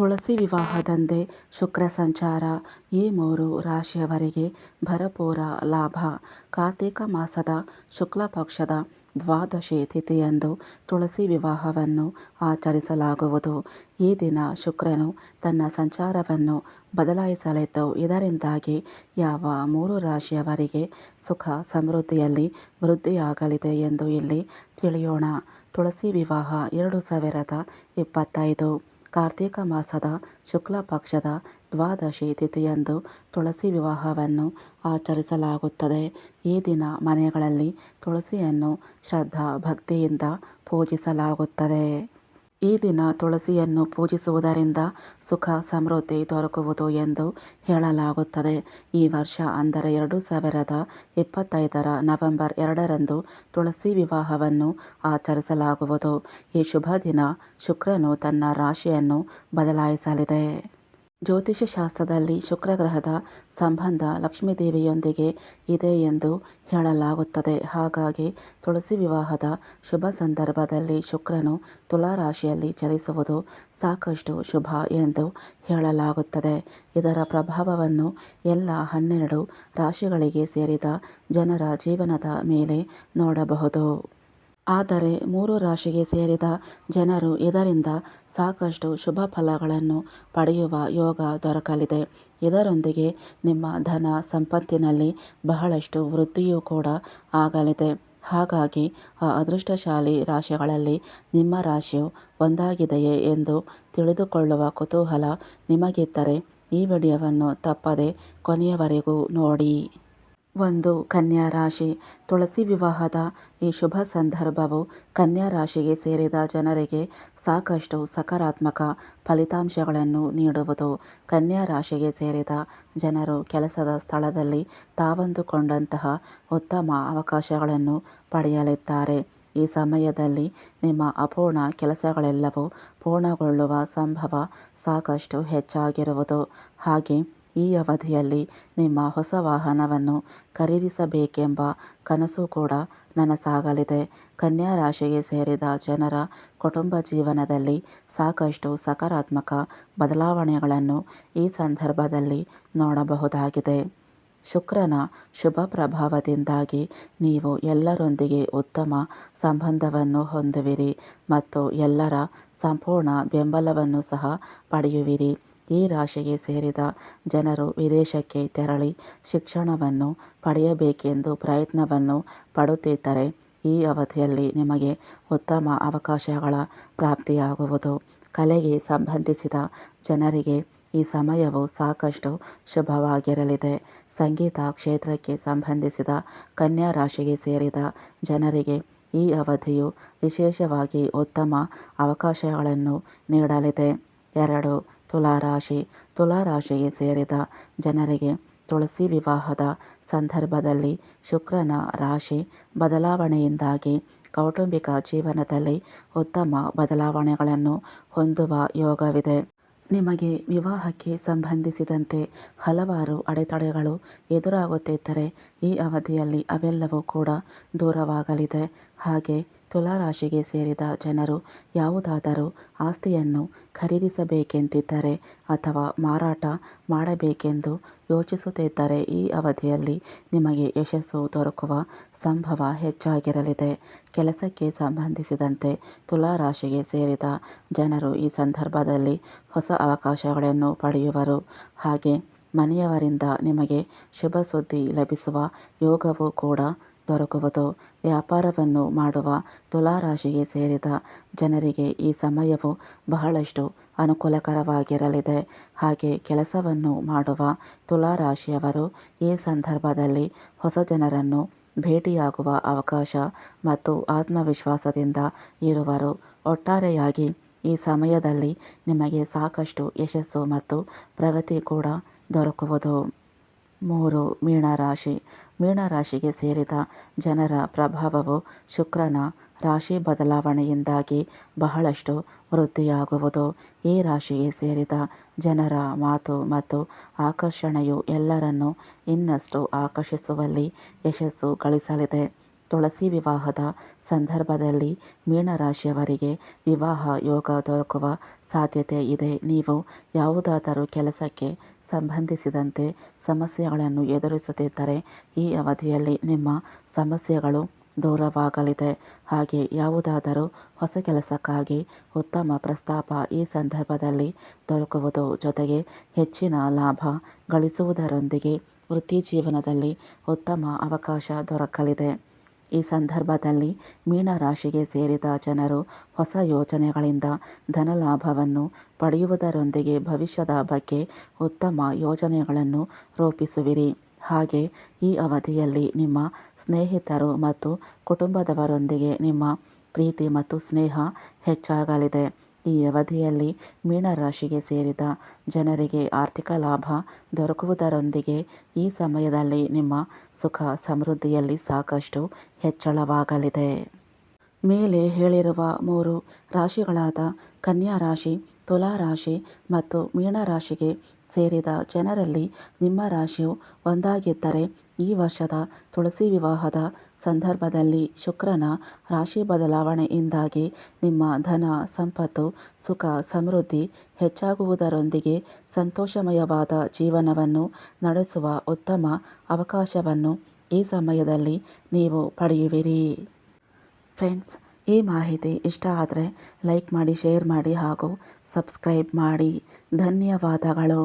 ತುಳಸಿ ವಿವಾಹದಂದೇ ಶುಕ್ರ ಸಂಚಾರ, ಈ ಮೂರು ರಾಶಿಯವರಿಗೆ ಭರಪೂರ ಲಾಭ. ಕಾರ್ತಿಕ ಮಾಸದ ಶುಕ್ಲ ಪಕ್ಷದ ದ್ವಾದಶಿ ತಿಥಿಯಂದು ತುಳಸಿ ವಿವಾಹವನ್ನು ಆಚರಿಸಲಾಗುವುದು. ಈ ದಿನ ಶುಕ್ರನು ತನ್ನ ಸಂಚಾರವನ್ನು ಬದಲಾಯಿಸಲಿದ್ದು, ಇದರಿಂದಾಗಿ ಯಾವ ಮೂರು ರಾಶಿಯವರಿಗೆ ಸುಖ, ಸಮೃದ್ಧಿಯಲ್ಲಿ ವೃದ್ಧಿಯಾಗಲಿದೆ ಎಂದು ಇಲ್ಲಿ ತಿಳಿಯೋಣ. ತುಳಸಿ ವಿವಾಹ ಎರಡು ಸಾವಿರದ ಇಪ್ಪತ್ತೈದು. ಕಾರ್ತೀಕ ಮಾಸದ ಶುಕ್ಲ ಪಕ್ಷದ ದ್ವಾದಶಿ ತಿಥಿಯಂದು ತುಳಸಿ ವಿವಾಹವನ್ನು ಆಚರಿಸಲಾಗುತ್ತದೆ. ಈ ದಿನ ಮನೆಗಳಲ್ಲಿ ತುಳಸಿಯನ್ನು ಶ್ರದ್ಧಾ ಭಕ್ತಿಯಿಂದ ಪೂಜಿಸಲಾಗುತ್ತದೆ. ಈ ದಿನ ತುಳಸಿಯನ್ನು ಪೂಜಿಸುವುದರಿಂದ ಸುಖ ಸಮೃದ್ಧಿ ದೊರಕುವುದು ಎಂದು ಹೇಳಲಾಗುತ್ತದೆ. ಈ ವರ್ಷ ಅಂದರೆ ಎರಡು ಸಾವಿರದ ಇಪ್ಪತ್ತೈದರ ನವೆಂಬರ್ ಎರಡರಂದು ತುಳಸಿ ವಿವಾಹವನ್ನು ಆಚರಿಸಲಾಗುವುದು. ಈ ಶುಭ ದಿನ ಶುಕ್ರನು ತನ್ನ ರಾಶಿಯನ್ನು ಬದಲಾಯಿಸಲಿದೆ. ಜ್ಯೋತಿಷ್ಯ ಶಾಸ್ತ್ರದಲ್ಲಿ ಶುಕ್ರ ಗ್ರಹದ ಸಂಬಂಧ ಲಕ್ಷ್ಮೀದೇವಿಯೊಂದಿಗೆ ಇದೆ ಎಂದು ಹೇಳಲಾಗುತ್ತದೆ. ಹಾಗಾಗಿ ತುಳಸಿ ವಿವಾಹದ ಶುಭ ಸಂದರ್ಭದಲ್ಲಿ ಶುಕ್ರನು ತುಲಾ ರಾಶಿಯಲ್ಲಿ ಚಲಿಸುವುದು ಸಾಕಷ್ಟು ಶುಭ ಎಂದು ಹೇಳಲಾಗುತ್ತದೆ. ಇದರ ಪ್ರಭಾವವನ್ನು ಎಲ್ಲ ಹನ್ನೆರಡು ರಾಶಿಗಳಿಗೆ ಸೇರಿದ ಜನರ ಜೀವನದ ಮೇಲೆ ನೋಡಬಹುದು. ಆದರೆ ಮೂರು ರಾಶಿಗೆ ಸೇರಿದ ಜನರು ಇದರಿಂದ ಸಾಕಷ್ಟು ಶುಭ ಫಲಗಳನ್ನು ಪಡೆಯುವ ಯೋಗ ದೊರಕಲಿದೆ. ಇದರೊಂದಿಗೆ ನಿಮ್ಮ ಧನ ಸಂಪತ್ತಿನಲ್ಲಿ ಬಹಳಷ್ಟು ವೃದ್ಧಿಯೂ ಕೂಡ ಆಗಲಿದೆ. ಹಾಗಾಗಿ ಆ ಅದೃಷ್ಟಶಾಲಿ ರಾಶಿಗಳಲ್ಲಿ ನಿಮ್ಮ ರಾಶಿಯು ಒಂದಾಗಿದೆಯೇ ಎಂದು ತಿಳಿದುಕೊಳ್ಳುವ ಕುತೂಹಲ ನಿಮಗಿದ್ದರೆ ಈ ವಿಡಿಯೋವನ್ನು ತಪ್ಪದೆ ಕೊನೆಯವರೆಗೂ ನೋಡಿ. ಒಂದು ಕನ್ಯಾ ರಾಶಿ. ತುಳಸಿ ವಿವಾಹದ ಈ ಶುಭ ಸಂದರ್ಭವು ಕನ್ಯಾ ರಾಶಿಗೆ ಸೇರಿದ ಜನರಿಗೆ ಸಾಕಷ್ಟು ಸಕಾರಾತ್ಮಕ ಫಲಿತಾಂಶಗಳನ್ನು ನೀಡುವುದು. ಕನ್ಯಾ ರಾಶಿಗೆ ಸೇರಿದ ಜನರು ಕೆಲಸದ ಸ್ಥಳದಲ್ಲಿ ತಾವಂದುಕೊಂಡಂತಹ ಉತ್ತಮ ಅವಕಾಶಗಳನ್ನು ಪಡೆಯಲಿದ್ದಾರೆ. ಈ ಸಮಯದಲ್ಲಿ ನಿಮ್ಮ ಅಪೂರ್ಣ ಕೆಲಸಗಳೆಲ್ಲವೂ ಪೂರ್ಣಗೊಳ್ಳುವ ಸಂಭವ ಸಾಕಷ್ಟು ಹೆಚ್ಚಾಗಿರುವುದು. ಹಾಗೆ ಈ ಅವಧಿಯಲ್ಲಿ ನಿಮ್ಮ ಹೊಸ ವಾಹನವನ್ನು ಖರೀದಿಸಬೇಕೆಂಬ ಕನಸು ಕೂಡ ನನಸಾಗಲಿದೆ. ಕನ್ಯಾ ರಾಶಿಗೆ ಸೇರಿದ ಜನರ ಕುಟುಂಬ ಜೀವನದಲ್ಲಿ ಸಾಕಷ್ಟು ಸಕಾರಾತ್ಮಕ ಬದಲಾವಣೆಗಳನ್ನು ಈ ಸಂದರ್ಭದಲ್ಲಿ ನೋಡಬಹುದಾಗಿದೆ. ಶುಕ್ರನ ಶುಭ ಪ್ರಭಾವದಿಂದಾಗಿ ನೀವು ಎಲ್ಲರೊಂದಿಗೆ ಉತ್ತಮ ಸಂಬಂಧವನ್ನು ಹೊಂದುವಿರಿ ಮತ್ತು ಎಲ್ಲರ ಸಂಪೂರ್ಣ ಬೆಂಬಲವನ್ನು ಸಹ ಪಡೆಯುವಿರಿ. ಈ ರಾಶಿಗೆ ಸೇರಿದ ಜನರು ವಿದೇಶಕ್ಕೆ ತೆರಳಿ ಶಿಕ್ಷಣವನ್ನು ಪಡೆಯಬೇಕೆಂದು ಪ್ರಯತ್ನವನ್ನು ಪಡುತ್ತಿದ್ದರೆ ಈ ಅವಧಿಯಲ್ಲಿ ನಿಮಗೆ ಉತ್ತಮ ಅವಕಾಶಗಳ ಪ್ರಾಪ್ತಿಯಾಗುವುದು. ಕಲೆಗೆ ಸಂಬಂಧಿಸಿದ ಜನರಿಗೆ ಈ ಸಮಯವು ಸಾಕಷ್ಟು ಶುಭವಾಗಿರಲಿದೆ. ಸಂಗೀತ ಕ್ಷೇತ್ರಕ್ಕೆ ಸಂಬಂಧಿಸಿದ ಕನ್ಯಾ ರಾಶಿಗೆ ಸೇರಿದ ಜನರಿಗೆ ಈ ಅವಧಿಯು ವಿಶೇಷವಾಗಿ ಉತ್ತಮ ಅವಕಾಶಗಳನ್ನು ನೀಡಲಿದೆ. ಎರಡು ತುಲಾರಾಶಿ, ತುಲಾರಾಶಿಗೆ ಸೇರಿದ ಜನರಿಗೆ ತುಳಸಿ ವಿವಾಹದ ಸಂದರ್ಭದಲ್ಲಿ ಶುಕ್ರನ ರಾಶಿ ಬದಲಾವಣೆಯಿಂದಾಗಿ ಕೌಟುಂಬಿಕ ಜೀವನದಲ್ಲಿ ಉತ್ತಮ ಬದಲಾವಣೆಗಳನ್ನು ಹೊಂದುವ ಯೋಗವಿದೆ. ನಿಮಗೆ ವಿವಾಹಕ್ಕೆ ಸಂಬಂಧಿಸಿದಂತೆ ಹಲವಾರು ಅಡೆತಡೆಗಳು ಎದುರಾಗುತ್ತಿದ್ದರೆ ಈ ಅವಧಿಯಲ್ಲಿ ಅವೆಲ್ಲವೂ ಕೂಡ ದೂರವಾಗಲಿದೆ. ಹಾಗೆ ತುಲಾರಾಶಿಗೆ ಸೇರಿದ ಜನರು ಯಾವುದಾದರೂ ಆಸ್ತಿಯನ್ನು ಖರೀದಿಸಬೇಕೆಂದಿದ್ದರೆ ಅಥವಾ ಮಾರಾಟ ಮಾಡಬೇಕೆಂದು ಯೋಚಿಸುತ್ತಿದ್ದರೆ ಈ ಅವಧಿಯಲ್ಲಿ ನಿಮಗೆ ಯಶಸ್ಸು ದೊರಕುವ ಸಂಭವ ಹೆಚ್ಚಾಗಿರಲಿದೆ. ಕೆಲಸಕ್ಕೆ ಸಂಬಂಧಿಸಿದಂತೆ ತುಲಾರಾಶಿಗೆ ಸೇರಿದ ಜನರು ಈ ಸಂದರ್ಭದಲ್ಲಿ ಹೊಸ ಅವಕಾಶಗಳನ್ನು ಪಡೆಯುವರು. ಹಾಗೆ ಮನೆಯವರಿಂದ ನಿಮಗೆ ಶುಭ ಸುದ್ದಿ ಲಭಿಸುವ ಯೋಗವೂ ಕೂಡ ದೊರಕುವುದು. ವ್ಯಾಪಾರವನ್ನು ಮಾಡುವ ತುಲಾರಾಶಿಗೆ ಸೇರಿದ ಜನರಿಗೆ ಈ ಸಮಯವು ಬಹಳಷ್ಟು ಅನುಕೂಲಕರವಾಗಿರಲಿದೆ. ಹಾಗೆ ಕೆಲಸವನ್ನು ಮಾಡುವ ತುಲಾರಾಶಿಯವರು ಈ ಸಂದರ್ಭದಲ್ಲಿ ಹೊಸ ಜನರನ್ನು ಭೇಟಿಯಾಗುವ ಅವಕಾಶ ಮತ್ತು ಆತ್ಮವಿಶ್ವಾಸದಿಂದ ಇರುವರು. ಒಟ್ಟಾರೆಯಾಗಿ ಈ ಸಮಯದಲ್ಲಿ ನಿಮಗೆ ಸಾಕಷ್ಟು ಯಶಸ್ಸು ಮತ್ತು ಪ್ರಗತಿ ಕೂಡ ದೊರಕುವುದು. ಮೂರು ಮೀನರಾಶಿ. ಮೀನರಾಶಿಗೆ ಸೇರಿದ ಜನರ ಪ್ರಭಾವವು ಶುಕ್ರನ ರಾಶಿ ಬದಲಾವಣೆಯಿಂದಾಗಿ ಬಹಳಷ್ಟು ವೃದ್ಧಿಯಾಗುವುದು. ಈ ರಾಶಿಗೆ ಸೇರಿದ ಜನರ ಮಾತು ಮತ್ತು ಆಕರ್ಷಣೆಯು ಎಲ್ಲರನ್ನೂ ಇನ್ನಷ್ಟು ಆಕರ್ಷಿಸುವಲ್ಲಿ ಯಶಸ್ಸು ಗಳಿಸಲಿದೆ. ತುಳಸಿ ವಿವಾಹದ ಸಂದರ್ಭದಲ್ಲಿ ಮೀನರಾಶಿಯವರಿಗೆ ವಿವಾಹ ಯೋಗ ದೊರಕುವ ಸಾಧ್ಯತೆ ಇದೆ. ನೀವು ಯಾವುದಾದರೂ ಕೆಲಸಕ್ಕೆ ಸಂಬಂಧಿಸಿದಂತೆ ಸಮಸ್ಯೆಗಳನ್ನು ಎದುರಿಸುತ್ತಿದ್ದರೆ ಈ ಅವಧಿಯಲ್ಲಿ ನಿಮ್ಮ ಸಮಸ್ಯೆಗಳು ದೂರವಾಗಲಿದೆ. ಹಾಗೆ ಯಾವುದಾದರೂ ಹೊಸ ಕೆಲಸಕ್ಕಾಗಿ ಉತ್ತಮ ಪ್ರಸ್ತಾಪ ಈ ಸಂದರ್ಭದಲ್ಲಿ ದೊರಕುವುದು ಜೊತೆಗೆ ಹೆಚ್ಚಿನ ಲಾಭ ಗಳಿಸುವುದರೊಂದಿಗೆ ವೃತ್ತಿ ಜೀವನದಲ್ಲಿ ಉತ್ತಮ ಅವಕಾಶ ದೊರಕಲಿದೆ. ಈ ಸಂದರ್ಭದಲ್ಲಿ ಮೀನರಾಶಿಗೆ ಸೇರಿದ ಜನರು ಹೊಸ ಯೋಜನೆಗಳಿಂದ ಧನಲಾಭವನ್ನು ಪಡೆಯುವುದರೊಂದಿಗೆ ಭವಿಷ್ಯದ ಬಗ್ಗೆ ಉತ್ತಮ ಯೋಜನೆಗಳನ್ನು ರೂಪಿಸುವಿರಿ. ಹಾಗೆ ಈ ಅವಧಿಯಲ್ಲಿ ನಿಮ್ಮ ಸ್ನೇಹಿತರು ಮತ್ತು ಕುಟುಂಬದವರೊಂದಿಗೆ ನಿಮ್ಮ ಪ್ರೀತಿ ಮತ್ತು ಸ್ನೇಹ ಹೆಚ್ಚಾಗಲಿದೆ. ಈ ಅವಧಿಯಲ್ಲಿ ಮೀನರಾಶಿಗೆ ಸೇರಿದ ಜನರಿಗೆ ಆರ್ಥಿಕ ಲಾಭ ದೊರಕುವುದರೊಂದಿಗೆ ಈ ಸಮಯದಲ್ಲಿ ನಿಮ್ಮ ಸುಖ ಸಮೃದ್ಧಿಯಲ್ಲಿ ಸಾಕಷ್ಟು ಹೆಚ್ಚಳವಾಗಲಿದೆ. ಮೇಲೆ ಹೇಳಿರುವ ಮೂರು ರಾಶಿಗಳಾದ ಕನ್ಯಾ ರಾಶಿ, ತುಲಾ ರಾಶಿ ಮತ್ತು ಮೀನರಾಶಿಗೆ ಸೇರಿದ ಜನರಲ್ಲಿ ನಿಮ್ಮ ರಾಶಿಯು ಒಂದಾಗಿದ್ದರೆ ಈ ವರ್ಷದ ತುಳಸಿ ವಿವಾಹದ ಸಂದರ್ಭದಲ್ಲಿ ಶುಕ್ರನ ರಾಶಿ ಬದಲಾವಣೆಯಿಂದಾಗಿ ನಿಮ್ಮ ಧನ, ಸಂಪತ್ತು, ಸುಖ, ಸಮೃದ್ಧಿ ಹೆಚ್ಚಾಗುವುದರೊಂದಿಗೆ ಸಂತೋಷಮಯವಾದ ಜೀವನವನ್ನು ನಡೆಸುವ ಉತ್ತಮ ಅವಕಾಶವನ್ನು ಈ ಸಮಯದಲ್ಲಿ ನೀವು ಪಡೆಯುವಿರಿ. ಫ್ರೆಂಡ್ಸ್, ಈ ಮಾಹಿತಿ ಇಷ್ಟ ಆದರೆ ಲೈಕ್ ಮಾಡಿ, ಶೇರ್ ಮಾಡಿ ಹಾಗೂ ಸಬ್ಸ್ಕ್ರೈಬ್ ಮಾಡಿ. ಧನ್ಯವಾದಗಳು.